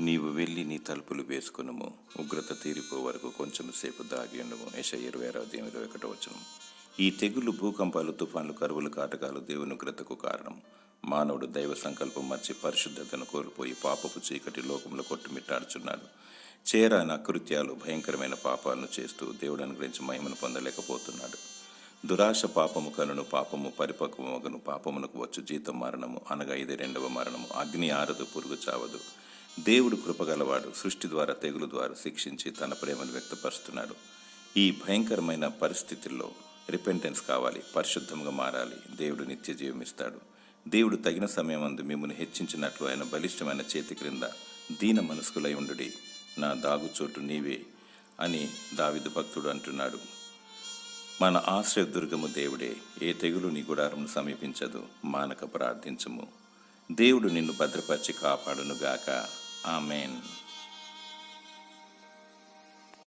నీవు వెళ్ళి నీ తలుపులు వేసుకునుము. ఉగ్రత తీరిపో వరకు కొంచెం సేపు దాగి ఉండము. యశ ఇరవై ఆరో అధ్యాయం ఇరవై ఒకటో వచనం. ఈ తెగులు భూకంపాలు తుఫాన్లు కరువులు కాటకాలు దేవుని ఉగ్రతకు కారణం. మానవుడు దైవ సంకల్పం మర్చి పరిశుద్ధతను కోల్పోయి పాపపు చీకటి లోకంలో కొట్టుమిట్టాడుచున్నాడు. చేరాన కృత్యాలు భయంకరమైన పాపాలను చేస్తూ దేవుడు అనుగ్రహించి మహిమను పొందలేకపోతున్నాడు. దురాశ పాపము కనును పాపము పరిపక్వమగను పాపమునకు వచ్చు. జీతం మరణము అనగా ఇది రెండవ మరణము. అగ్ని ఆరదు పురుగు చావదు. దేవుడు కృపగలవాడు సృష్టి ద్వారా తెగులు ద్వారా శిక్షించి తన ప్రేమను వ్యక్తపరుస్తున్నాడు. ఈ భయంకరమైన పరిస్థితుల్లో రిపెంటెన్స్ కావాలి పరిశుద్ధంగా మారాలి. దేవుడు నిత్య జీవమిస్తాడు దేవుడు తగిన సమయం అందు మిమ్మల్ని హెచ్చించినట్లు ఆయన బలిష్టమైన చేతి క్రింద దీన మనస్కులై ఉండుడి. నా దాగుచోటు నీవే అని దావిదు భక్తుడు అంటున్నాడు. మన ఆశ్రయ దుర్గము దేవుడే ఏ తెగులు నీ గుడారమును సమీపించదు మానక ప్రార్థించము. దేవుడు నిన్ను భద్రపరిచి కాపాడునుగాక. Amen.